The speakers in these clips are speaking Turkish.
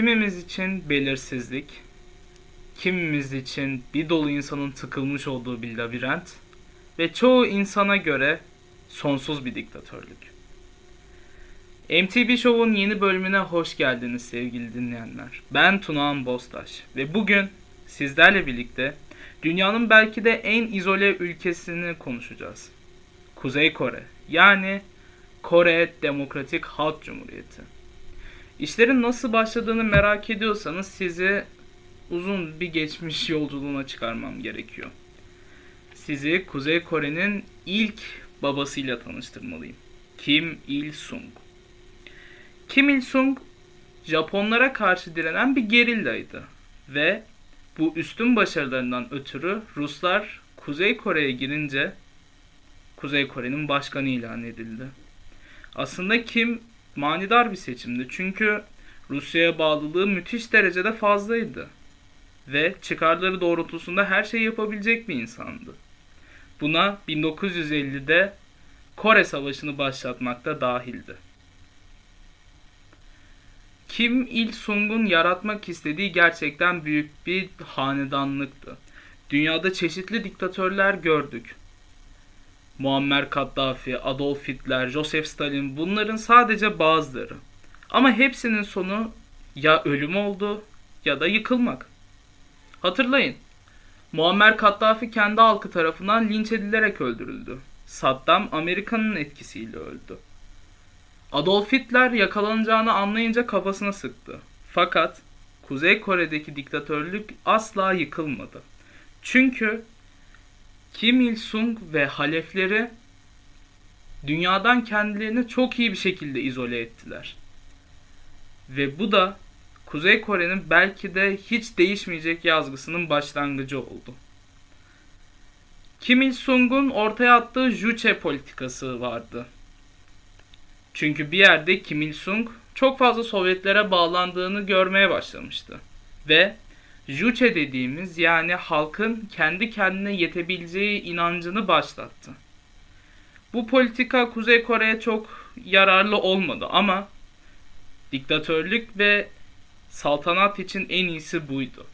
kimimiz için belirsizlik, kimimiz için bir dolu insanın tıkılmış olduğu bir labirent ve çoğu insana göre sonsuz bir diktatörlük. MTV Show'un yeni bölümüne hoş geldiniz sevgili dinleyenler. Ben Tunağan Bostaş ve bugün sizlerle birlikte dünyanın belki de en izole ülkesini konuşacağız. Kuzey Kore yani Kore Demokratik Halk Cumhuriyeti. İşlerin nasıl başladığını merak ediyorsanız sizi uzun bir geçmiş yolculuğuna çıkarmam gerekiyor. Sizi Kuzey Kore'nin ilk babasıyla tanıştırmalıyım. Kim Il-sung. Kim Il-sung Japonlara karşı direnen bir gerillaydı ve bu üstün başarılarından ötürü Ruslar Kuzey Kore'ye girince Kuzey Kore'nin başkanı ilan edildi. Aslında Kim manidar bir seçimdi çünkü Rusya'ya bağlılığı müthiş derecede fazlaydı ve çıkarları doğrultusunda her şeyi yapabilecek bir insandı. Buna 1950'de Kore Savaşı'nı başlatmak da dahildi. Kim Il-sung'un yaratmak istediği gerçekten büyük bir hanedanlıktı. Dünyada çeşitli diktatörler gördük. Muammer Kaddafi, Adolf Hitler, Joseph Stalin bunların sadece bazıları. Ama hepsinin sonu ya ölüm oldu ya da yıkılmak. Hatırlayın. Muammer Kaddafi kendi halkı tarafından linç edilerek öldürüldü. Saddam Amerika'nın etkisiyle öldü. Adolf Hitler yakalanacağını anlayınca kafasına sıktı. Fakat Kuzey Kore'deki diktatörlük asla yıkılmadı. Çünkü Kim Il-sung ve halefleri dünyadan kendilerini çok iyi bir şekilde izole ettiler. Ve bu da Kuzey Kore'nin belki de hiç değişmeyecek yazgısının başlangıcı oldu. Kim Il-sung'un ortaya attığı Juche politikası vardı. Çünkü bir yerde Kim Il-sung çok fazla Sovyetlere bağlandığını görmeye başlamıştı. Ve Juche dediğimiz yani halkın kendi kendine yetebileceği inancını başlattı. Bu politika Kuzey Kore'ye çok yararlı olmadı ama diktatörlük ve saltanat için en iyisi buydu.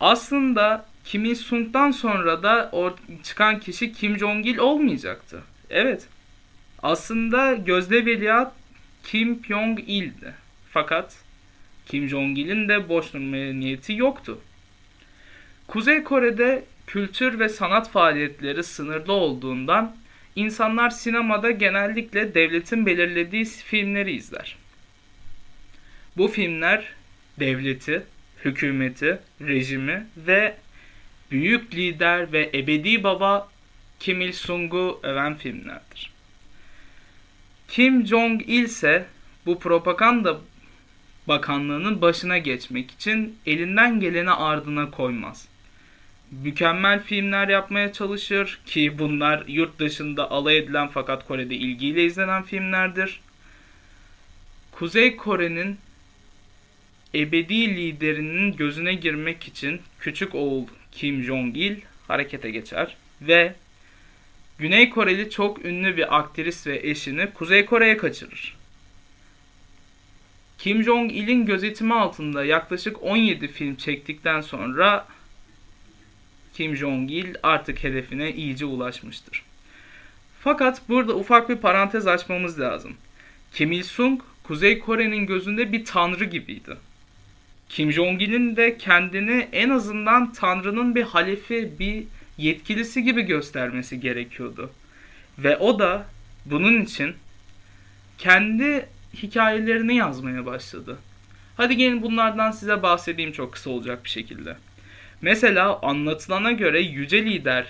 Aslında Kim Il-sung'dan sonra da or- çıkan kişi Kim Jong-il olmayacaktı. Evet. Aslında gözde veliaht Kim Pyong-il'di. Fakat Kim Jong-il'in de boş durmaya niyeti yoktu. Kuzey Kore'de kültür ve sanat faaliyetleri sınırlı olduğundan insanlar sinemada genellikle devletin belirlediği filmleri izler. Bu filmler devleti, hükümeti, rejimi ve büyük lider ve ebedi baba Kim Il-sung'u öven filmlerdir. Kim Jong-il ise bu propaganda bakanlığının başına geçmek için elinden geleni ardına koymaz. Mükemmel filmler yapmaya çalışır ki bunlar yurt dışında alay edilen fakat Kore'de ilgiyle izlenen filmlerdir. Kuzey Kore'nin ebedi liderinin gözüne girmek için küçük oğul Kim Jong-il harekete geçer ve Güney Koreli çok ünlü bir aktris ve eşini Kuzey Kore'ye kaçırır. Kim Jong-il'in gözetimi altında yaklaşık 17 film çektikten sonra Kim Jong-il artık hedefine iyice ulaşmıştır. Fakat burada ufak bir parantez açmamız lazım. Kim Il-sung Kuzey Kore'nin gözünde bir tanrı gibiydi. Kim Jong-il'in de kendini en azından Tanrı'nın bir halefi, bir yetkilisi gibi göstermesi gerekiyordu. Ve o da bunun için kendi hikayelerini yazmaya başladı. Hadi gelin bunlardan size bahsedeyim çok kısa olacak bir şekilde. Mesela anlatılana göre yüce lider,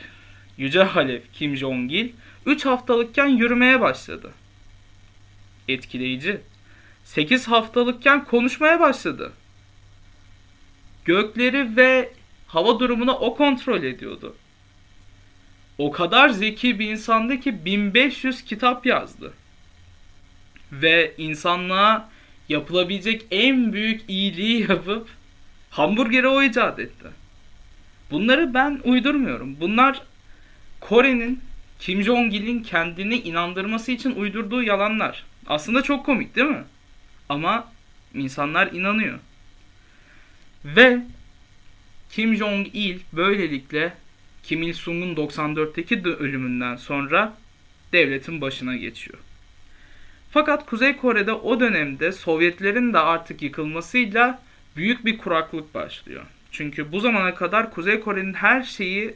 yüce halef Kim Jong-il 3 haftalıkken yürümeye başladı. Etkileyici. 8 haftalıkken konuşmaya başladı gökleri ve hava durumunu o kontrol ediyordu. O kadar zeki bir insandı ki 1500 kitap yazdı. Ve insanlığa yapılabilecek en büyük iyiliği yapıp hamburgeri o icat etti. Bunları ben uydurmuyorum. Bunlar Kore'nin Kim Jong-il'in kendini inandırması için uydurduğu yalanlar. Aslında çok komik değil mi? Ama İnsanlar inanıyor. Ve Kim Jong-il böylelikle Kim Il-sung'un 94'teki de ölümünden sonra devletin başına geçiyor. Fakat Kuzey Kore'de o dönemde Sovyetlerin de artık yıkılmasıyla büyük bir kuraklık başlıyor. Çünkü bu zamana kadar Kuzey Kore'nin her şeyi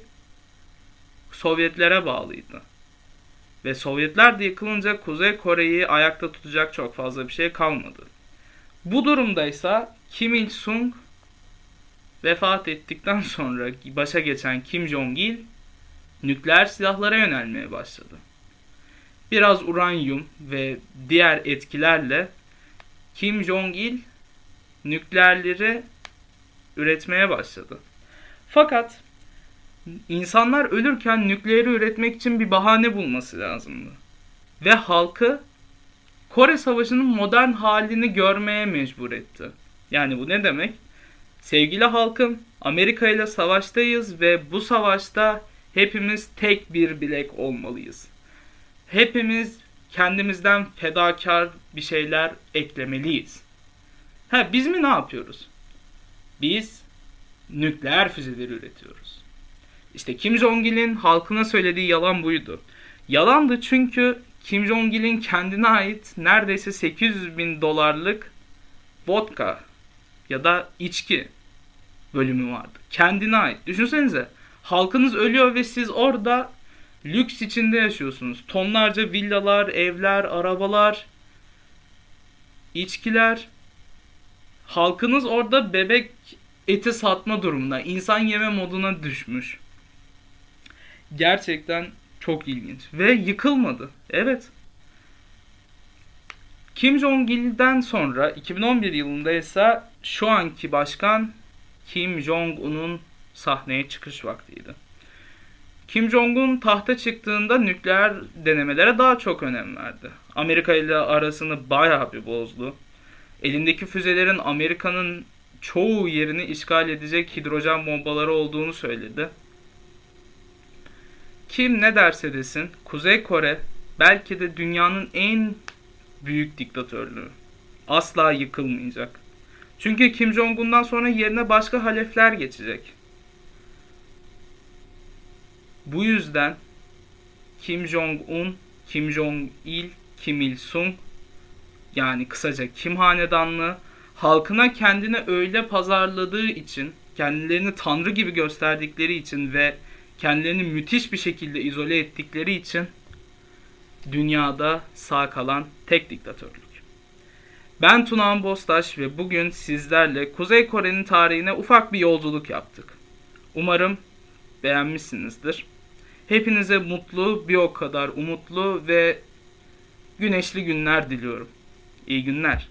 Sovyetlere bağlıydı. Ve Sovyetler de yıkılınca Kuzey Kore'yi ayakta tutacak çok fazla bir şey kalmadı. Bu durumdaysa Kim Il-sung vefat ettikten sonra başa geçen Kim Jong-il nükleer silahlara yönelmeye başladı. Biraz uranyum ve diğer etkilerle Kim Jong-il nükleerleri üretmeye başladı. Fakat insanlar ölürken nükleeri üretmek için bir bahane bulması lazımdı. Ve halkı Kore Savaşı'nın modern halini görmeye mecbur etti. Yani bu ne demek? Sevgili halkım, Amerika ile savaştayız ve bu savaşta hepimiz tek bir bilek olmalıyız. Hepimiz kendimizden fedakar bir şeyler eklemeliyiz. Ha biz mi ne yapıyoruz? Biz nükleer füzeleri üretiyoruz. İşte Kim Jong-il'in halkına söylediği yalan buydu. Yalandı çünkü Kim Jong-il'in kendine ait neredeyse 800 bin dolarlık vodka ya da içki bölümü vardı. Kendine ait. Düşünsenize halkınız ölüyor ve siz orada lüks içinde yaşıyorsunuz. Tonlarca villalar, evler, arabalar, içkiler. Halkınız orada bebek eti satma durumunda. İnsan yeme moduna düşmüş. Gerçekten çok ilginç. Ve yıkılmadı. Evet. Kim Jong-il'den sonra 2011 yılında ise şu anki başkan Kim Jong-un'un sahneye çıkış vaktiydi. Kim Jong-un tahta çıktığında nükleer denemelere daha çok önem verdi. Amerika ile arasını bayağı bir bozdu. Elindeki füzelerin Amerika'nın çoğu yerini işgal edecek hidrojen bombaları olduğunu söyledi. Kim ne derse desin Kuzey Kore belki de dünyanın en büyük diktatörlüğü. Asla yıkılmayacak. Çünkü Kim Jong-un'dan sonra yerine başka halefler geçecek. Bu yüzden Kim Jong-un, Kim Jong-il, Kim Il-sung yani kısaca Kim Hanedanlığı halkına kendini öyle pazarladığı için, kendilerini tanrı gibi gösterdikleri için ve kendilerini müthiş bir şekilde izole ettikleri için dünyada sağ kalan tek diktatörlük. Ben Tunağan Bostaş ve bugün sizlerle Kuzey Kore'nin tarihine ufak bir yolculuk yaptık. Umarım beğenmişsinizdir. Hepinize mutlu, bir o kadar umutlu ve güneşli günler diliyorum. İyi günler.